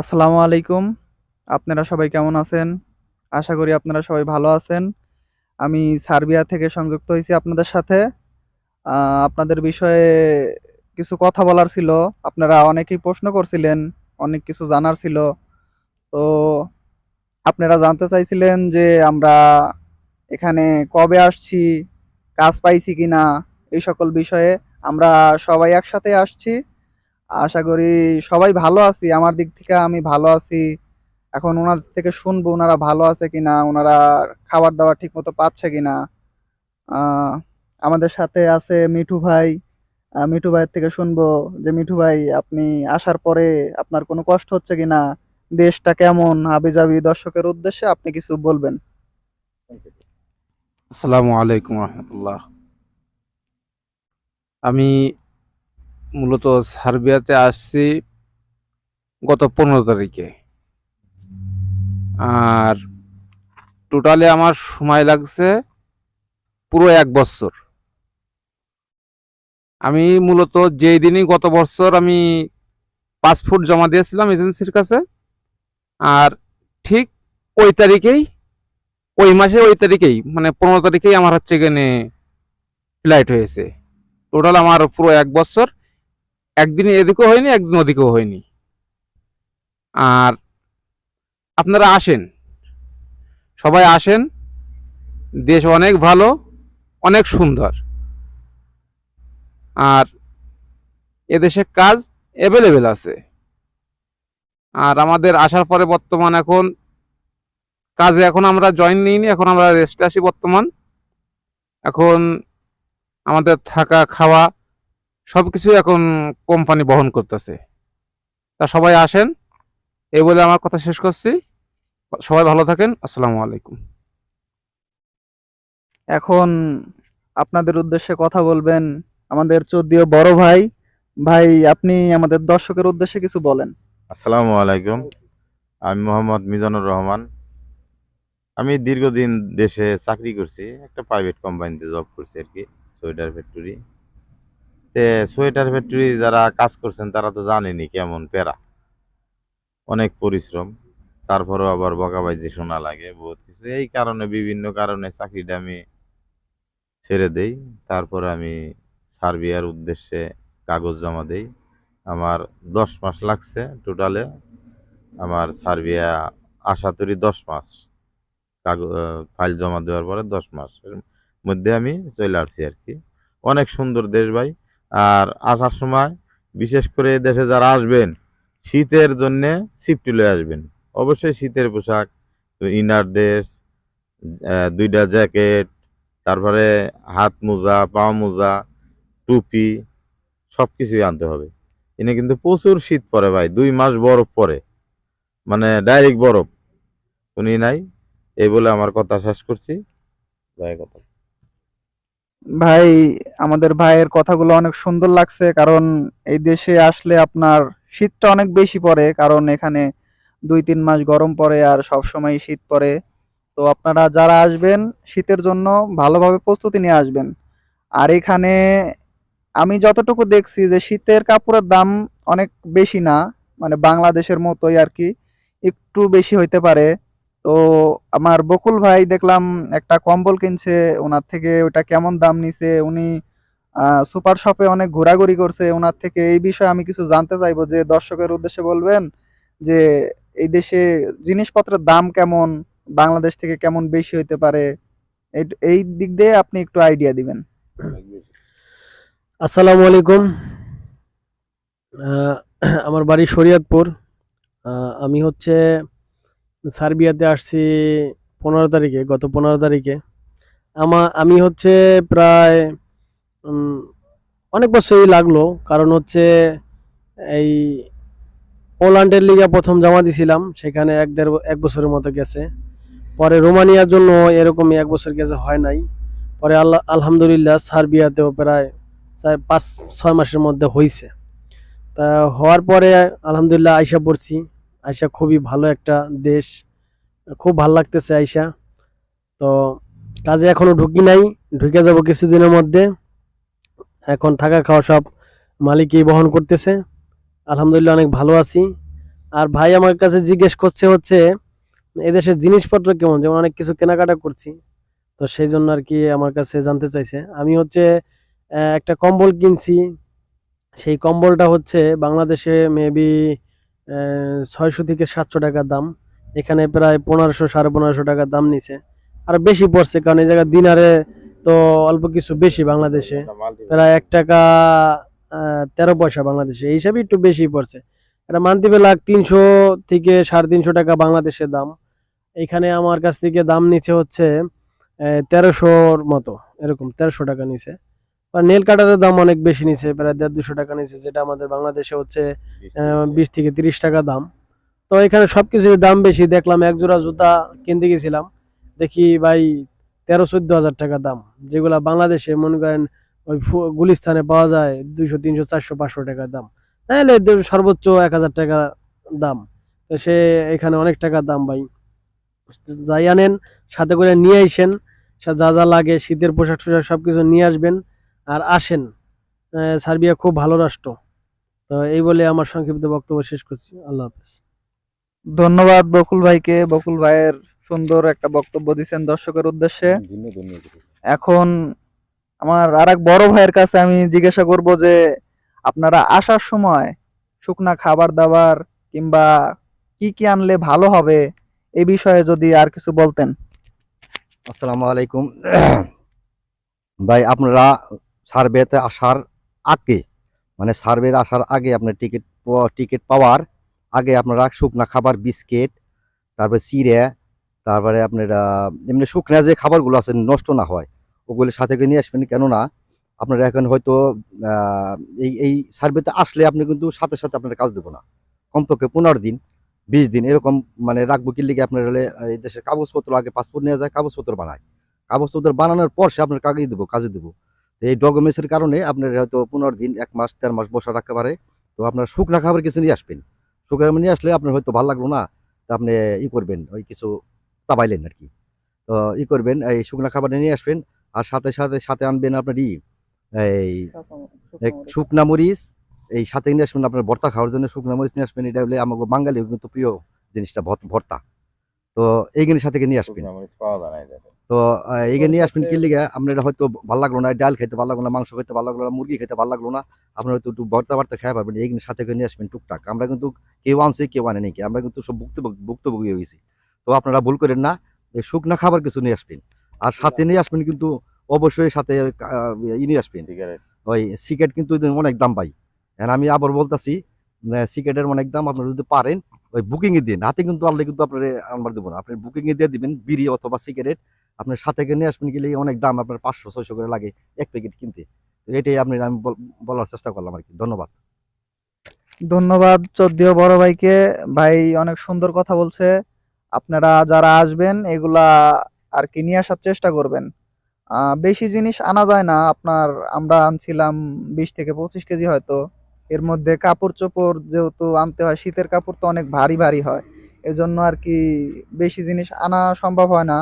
আসসালামু আলাইকুম। আপনারা সবাই কেমন আছেন? আশা করি আপনারা সবাই ভালো আছেন। আমি সার্বিয়া থেকে সংযুক্ত হয়েছি আপনাদের সাথে। আপনাদের বিষয়ে কিছু কথা বলার ছিল। আপনারা অনেকেই প্রশ্ন করছিলেন, অনেক কিছু জানার ছিল। তো আপনারা জানতে চাইছিলেন যে আমরা এখানে কবে আসছি, কাজ পাইছি কি না এই সকল বিষয়ে আমরা সবাই একসাথে আসছি। আশা করি সবাই ভালো আছি, আমার দিক থেকে আমি ভালো আছি। এখন ওনার থেকে শুনব ওনারা ভালো আছে কিনা, ওনারা খাবার দাবার ঠিক মতো পাচ্ছে কিনা। আমাদের সাথে আছে মিঠু ভাই। মিঠু ভাইয়ের থেকে শুনব যে, মিঠু ভাই, আপনি আসার পরে আপনার কোনো কষ্ট হচ্ছে কিনা? দেশটা কেমন? হাবিজাবি দর্শকের উদ্দেশ্যে আপনি কিছু বলবেন। আসসালামু আলাইকুম রহমতুল্লাহ। আমি মূলত সার্বিয়াতে আসছি গত পনেরো তারিখে। আর টোটালি আমার সময় লাগছে পুরো এক বছর। আমি মূলত যেই দিনই গত বছর আমি পাসপোর্ট জমা দিয়েছিলাম এজেন্সির কাছে, আর ঠিক ওই তারিখেই, ওই মাসে ওই তারিখেই মানে পনেরো তারিখেই আমার হচ্ছে এখানে ফ্লাইট হয়েছে। টোটাল আমার পুরো এক বছর। একদিন এদিকেও হয়নি, একদিন ওদিকেও হয়নি। আর আপনারা আসেন। সবাই আসেন। দেশ অনেক ভালো, অনেক সুন্দর। আর এদেশে কাজ অ্যাভেলেবেল আছে। আর আমাদের আসার পরে বর্তমান এখন কাজে এখন আমরা জয়েন নিইনি, এখন আমরা রেস্টে আছি বর্তমান। এখন আমাদের থাকা, খাওয়া সব কিছু এখন কোম্পানি বহন করতেছে। তা সবাই আসেন এই বলে আমার কথা শেষ করছি। সবাই ভালো থাকেন আসসালামু আলাইকুম। এখন আপনাদের উদ্দেশ্যে কথা বলবেন আমাদের চোদ্দীয় বড় ভাই। ভাই আপনি আমাদের দর্শকের উদ্দেশ্যে কিছু বলেন। আসসালামু আলাইকুম। আমি মোহাম্মদ মিজানুর রহমান। আমি দীর্ঘদিন দেশে চাকরি করছি একটা প্রাইভেট কোম্পানিতে জব করছি আর কি সোয়েটার ফ্যাক্টরি সোয়েটার ফ্যাক্টরি যারা কাজ করছেন, তারা তো জানেনি কেমন প্যারা। অনেক পরিশ্রম, তারপরেও আবার বকাবাজি শোনা লাগে বহুত কিছু। এই কারণে, বিভিন্ন কারণে চাকরিটা আমি ছেড়ে দেই। তারপরে আমি সার্বিয়ার উদ্দেশ্যে কাগজ জমা দেই। আমার দশ মাস লাগছে টোটালে। আমার সার্বিয়া আশা তরি দশ মাস। কাগজ ফাইল জমা দেওয়ার পরে দশ মাসের মধ্যে আমি চলে আসছি আর কি। অনেক সুন্দর দেশ ভাই। আর আসার সময় বিশেষ করে দেশে যারা আসবেন, শীতের জন্যে সিফটি লয়ে আসবেন। অবশ্যই শীতের পোশাক ইনার ড্রেস দুইটা জ্যাকেট তারপরে হাত মোজা, পা মোজা, টুপি সব কিছুই আনতে হবে। এনে কিন্তু প্রচুর শীত পড়ে ভাই, দুই মাস বরফ পড়ে। মানে ডাইরেক্ট বরফ। উনি নাই? এই বলে আমার কথা শেষ করছি। ভাই কথা ভাই, আমাদের ভাইয়ের কথাগুলো অনেক সুন্দর লাগছে, কারণ এই দেশে আসলে আপনার শীতটা অনেক বেশি পড়ে, কারণ এখানে দুই তিন মাস গরম পড়ে আর সব সময় শীত পড়ে। তো আপনারা যারা আসবেন শীতের জন্য, ভালোভাবে প্রস্তুতি নিয়ে আসবেন। আর এখানে আমি যতটুকু দেখছি যে শীতের কাপড়ের দাম অনেক বেশি না মানে বাংলাদেশের মতোই আর কি, একটু বেশি হইতে পারে। তো আমার বকুল ভাই দেখলাম একটা কম্বল কিনছে, ওনার থেকে ওটা কেমন দাম নিছে? উনি সুপার শপে অনেক ঘোরাঘুরি করছে, ওনার থেকে এই বিষয়ে আমি কিছু জানতে চাইব যে দর্শকের উদ্দেশ্যে বলবেন যে এই দেশে জিনিসপত্রের দাম কেমন, বাংলাদেশ থেকে কেমন বেশি হইতে পারে? এই- দিক দিয়ে আপনি একটু আইডিয়া দিবেন। আসসালামু আলাইকুম। আমার বাড়ি শরীয়তপুর। আমি হচ্ছে সার্বিয়াতে আসছি পনেরো তারিখে, গত পনেরো তারিখে। আমা, আমি হচ্ছে প্রায় অনেক বছরই লাগল, কারণ হচ্ছে এই পোল্যান্ডের লিগে প্রথম জমা দিছিলাম, সেখানে এক দেড় এক বছরের মতো গেছে। পরে রোমানিয়ার জন্য এরকমই এক বছর গেছে, হয় নাই। পরে আল্লাহ আলহামদুলিল্লাহ সার্বিয়াতেও প্রায় চার, পাঁচ, ছয় মাসের মধ্যে হয়েছে তা হওয়ার পরে আলহামদুলিল্লাহ আইসা পড়ছি। আইসা খুবই ভালো একটা দেশ। খুব ভালো লাগতেছে আইসা তো কাজে এখনও ঢুকি নাই, ঢুকে যাব কিছুদিনের মধ্যে। এখন থাকা খাওয়া সব মালিকই বহন করতেছে। আলহামদুলিল্লাহ অনেক ভালো আছি। আর ভাই আমার কাছে জিজ্ঞেস করছে হচ্ছে এদেশের জিনিসপত্র কেমন? যেমন অনেক কিছু কেনাকাটা করছি। তো সেই জন্য আর কি আমার কাছে জানতে চাইছে। আমি হচ্ছে একটা কম্বল কিনছি। সেই কম্বলটা হচ্ছে বাংলাদেশে মেবি ছয়শো থেকে সাতশো টাকার দাম। এখানে প্রায় পনেরোশো সাড়ে পনেরোশো টাকার দাম নিছে। আর বেশি পড়ছে কারণ এই জায়গায় দিনারে তো অল্প কিছু বেশি বাংলাদেশে। প্রায় এক টাকা তেরো পয়সা বাংলাদেশে। এই হিসাবে একটু বেশি পড়ছে। এটা মান্থলি লাখ তিনশো থেকে সাড়ে তিনশো টাকা বাংলাদেশের দাম। এখানে আমার কাছ থেকে দাম নিচে হচ্ছে তেরোশোর মতো। এরকম তেরোশো টাকা নিচে আর নেল কাটারের দাম অনেক বেশি নিচে প্রায় দেড় দুশো টাকা নিচে যেটা আমাদের বাংলাদেশে হচ্ছে বিশ থেকে তিরিশ টাকা দাম। তো এখানে সবকিছুর দাম বেশি দেখলাম এক জোড়া জুতা কিনতে গেছিলাম। দেখি ভাই তেরো চোদ্দ হাজার টাকা দাম যেগুলা বাংলাদেশে মনে করেন ওই গুলিস্তানে পাওয়া যায় দুইশো তিনশো চারশো পাঁচশো টাকা দাম। তাহলে সর্বোচ্চ এক হাজার টাকা দাম। তো সে এখানে অনেক টাকা দাম ভাই। যাই আনেন সাথে করে নিয়ে আইসেন যা যা লাগে শীতের পোশাক টোশাক সবকিছু নিয়ে আসবেন। আর আসেন সার্বিয়া খুব ভালো রাষ্ট্র। তো এই বলে আমার সংক্ষিপ্ত বক্তব্য শেষ করছি। আল্লাহ হাফেজ। ধন্যবাদ বকুল ভাইকে। বকুল ভাইয়ের সুন্দর একটা বক্তব্য দিচ্ছেন দর্শকের উদ্দেশ্যে। এখন আমার আর এক বড় ভাইয়ের কাছে আমি জিজ্ঞাসা করব যে আপনারা আসার সময় শুকনা খাবার দাবার কিংবা কি কি আনলে ভালো হবে এ বিষয়ে যদি আর কিছু বলতেন। আসসালামু আলাইকুম। ভাই আপনারা সার্ভেতে আসার আগে মানে সার্ভে আসার আগে আপনার টিকিট টিকিট পাওয়ার আগে আপনারা শুকনা খাবার, বিস্কিট, তারপরে চিড়ে, তারপরে আপনার এমনি শুকনা যে খাবারগুলো আছে নষ্ট না হয়, ওগুলো সাথে করে নিয়ে আসবেন। কেননা আপনারা এখন হয়তো এই এই সার্ভেতে আসলে আপনি কিন্তু সাথে সাথে আপনার কাজ দেবো না। কমপক্ষে পনেরো দিন, বিশ দিন এরকম মানে রাখব কি লিগে আপনার হলে এই দেশের কাগজপত্র আগে পাসপোর্ট নিয়ে যায়, কাগজপত্র বানায়। কাগজপত্র বানানোর পর সে আপনার কাগজ দেবো, কাজে দেবো। এই ডকুমেন্টসের কারণে আপনার হয়তো পনেরো দিন এক মাস দেড় মাস বসা রাখতে পারে। তো আপনার শুকনা খাবার কিছু নিয়ে আসবেন। শুকনা নিয়ে আসলে আপনার হয়তো ভালো লাগল না তো আপনি ই করবেন ওই কিছু চাবাইলেন আর কি। তো ই করবেন এই শুকনা খাবার নিয়ে আসবেন আর সাথে সাথে সাথে আনবেন আপনার ই এই এক শুকনা মরিচ এই সাথে নিয়ে আসবেন আপনার ভর্তা খাওয়ার জন্য শুকনা মরিচ নিয়ে আসবেন এটা হলে আমাকে বাঙালি কিন্তু প্রিয় জিনিসটা ভর্ত- ভর্তা তো এইগুলির সাথে নিয়ে আসবেন। তো আহ, নিয়ে আসবেন কি লিগে আপনার হয়তো ভালো লাগল না ডাল খেতে ভালো লাগল না মাংস খেতে ভালো লাগল না মুরগি খেতে ভালো লাগল না আপনার হয়তো একটু ভর্তা ভর্তা খেয়ে পারবেন এই সাথে করে নিয়ে আসবেন টুকটাক। আমরা কিন্তু কেউ আনছে কেউ আনে নাকি আমরা কিন্তু সব ভুক্ত ভুক্তভোগী হয়েছি তো আপনারা ভুল করেন না এই শুকনা খাবার কিছু নিয়ে আসবেন। আর সাথে নিয়ে আসবেন কিন্তু অবশ্যই সাথে ই নিয়ে আসবেন। ওই সিগারেট কিন্তু অনেক দাম পাই এখন আমি আবার বলতেছি সিগারেটের অনেক দাম আপনারা যদি পারেন ওই বুকিংয়ে দিন। হাতে কিন্তু আনলে কিন্তু আপনার আমরা দেবো না। আপনি বুকিংয়ে দিয়ে দিবেন বিড়ি অথবা সিগারেট আপনার সাথে নিয়ে আসবেন গেলে অনেক দাম আপনার পাঁচশো, ছয়শো করে লাগে এক প্যাকেট কিনতে। এটাই আপনি, আমি বলার চেষ্টা করলাম আর কি। ধন্যবাদ। ধন্যবাদ চোদ্দীয় বড় ভাইকে। ভাই অনেক সুন্দর কথা বলছে। আপনারা যারা আসবেন, এগুলা আর কি নিয়ে আসার চেষ্টা করবেন। বেশি জিনিস আনা যায় না। আপনার, আমরা আনছিলাম বিশ থেকে পঁচিশ কেজি হয়তো। এর মধ্যে কাপড় চোপড় যেহেতু আনতে হয়, শীতের কাপড় তো অনেক ভারী ভারী হয়। এজন্য আর কি বেশি জিনিস আনা সম্ভব হয় না।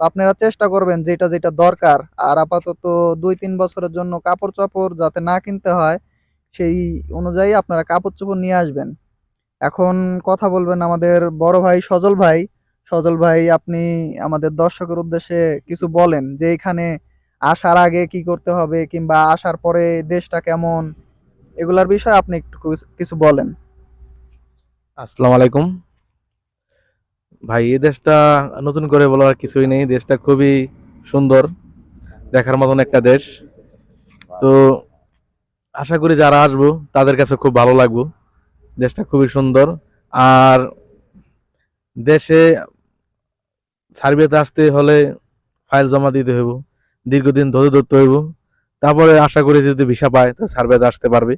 আপনারা চেষ্টা করবেন যেটা যেটা দরকার। আর আপাতত দুই তিন বছরের জন্য কাপড় চোপড় যাতে না কিনতে হয়, সেই অনুযায়ী আপনারা কাপড় চোপড় নিয়ে আসবেন। এখন কথা বলবেন আমাদের বড় ভাই সজল ভাই। সজল ভাই, আপনি আমাদের দর্শকের উদ্দেশ্যে কিছু বলেন যে এখানে আসার আগে কি করতে হবে কিংবা আসার পরে দেশটা কেমন, এগুলার বিষয়ে আপনি একটু কিছু বলেন। আসসালামু আলাইকুম। ভাই, এই দেশটা নতুন করে বলার কিছুই নেই। দেশটা খুবই সুন্দর, দেখার মতন একটা দেশ। তো আশা করি যারা আসব, তাদের কাছে খুব ভালো লাগবো। দেশটা খুবই সুন্দর। আর দেশে সার্বিয়াতে আসতে হলে ফাইল জমা দিতে হইব, দীর্ঘদিন ধৈর্য ধরতে হইব। তারপরে আশা করি যদি ভিসা পায়, তো সার্বিয়াতে আসতে পারবে।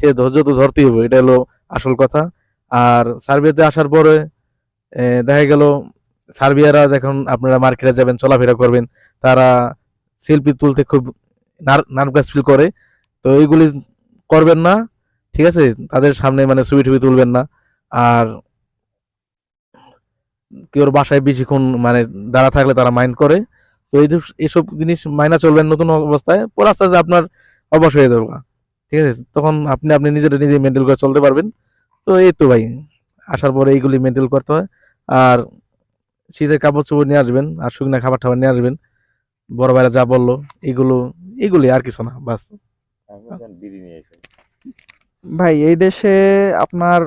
সে ধৈর্য তো ধরতেই হবে এটা হলো আসল কথা। আর সার্বিয়াতে আসার পরে দেখা গেল সার্বিয়ারা যখন আপনারা মার্কেটে যাবেন, চলাফেরা করবেন, তারা সেলফি তুলতে খুব নার্ভাস ফিল করে। তো এইগুলি করবেন না, ঠিক আছে? তাদের সামনে মানে ছবি টবি তুলবেন না। আর কেউ বাসায় বেশিক্ষণ মানে দাঁড়া থাকলে তারা মাইন্ড করে। তো এই এইসব জিনিস মাইনা চলবেন নতুন অবস্থায়, পরে আস্তে আস্তে আপনার অবশ্য হয়ে যাবে। ঠিক আছে? তখন আপনি আপনি নিজেরা নিজে মেনটেন করে চলতে পারবেন। তো এই তো ভাই। আসার পরে এইগুলি মেনটেন করতে হয়। আর শীতের কাপড় চোপড় নিয়ে আসবেন আর শুকনা খাবার টাবার নিয়ে আসবেন। বড় ভাইরা যা বলল এগুলো এগুলি আর কিছু না বাস। ভাই এই দেশে আপনার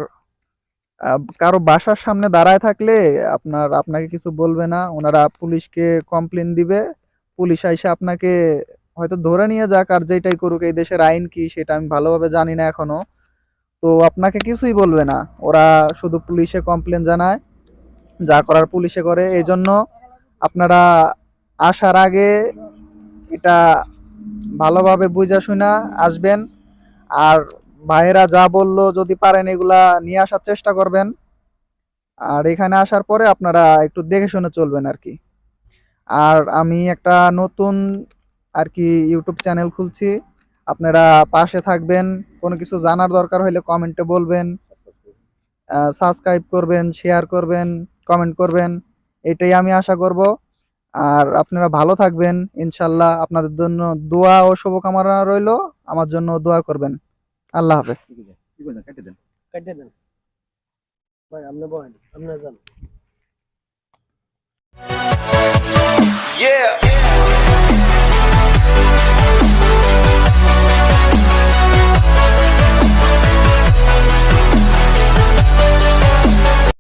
কারও বাসার সামনে দাঁড়ায় থাকলে আপনার আপনাকে কিছু বলবে না। ওনারা পুলিশকে কমপ্লেন দিবে। পুলিশ এসে আপনাকে হয়তো ধরে নিয়ে যাক আর যেটাই করুক এই দেশের আইন কি সেটা আমি ভালোভাবে জানি না এখনও। তো আপনাকে কিছুই বলবে না। ওরা শুধু পুলিশে কমপ্লেন জানায়, যা করার পুলিশে করে। এই জন্য আপনারা আসার আগে এটা ভালোভাবে বুঝা শুনা আসবেন। আর ভাইয়েরা যা বলল, যদি পারেন এগুলা নিয়ে আসার চেষ্টা করবেন। আর এখানে আসার পরে আপনারা একটু দেখে শুনে চলবেন আর কি। আর আমি একটা নতুন আর কি ইউটিউব চ্যানেল খুলছি। আপনারা পাশে থাকবেন কোনো কিছু জানার দরকার হলে কমেন্টে বলবেন সাবস্ক্রাইব করবেন শেয়ার করবেন কমেন্ট করবেন এটাই আমি আশা করব। আর আপনারা ভালো থাকবেন ইনশাল্লাহ আপনাদের জন্য দোয়া ও শুভকামনা রইল আমার জন্য দোয়া করবেন। আল্লাহ হাফেজ। কাটে দেন। ভাই আপনি বলেন আপনি যান Yeah.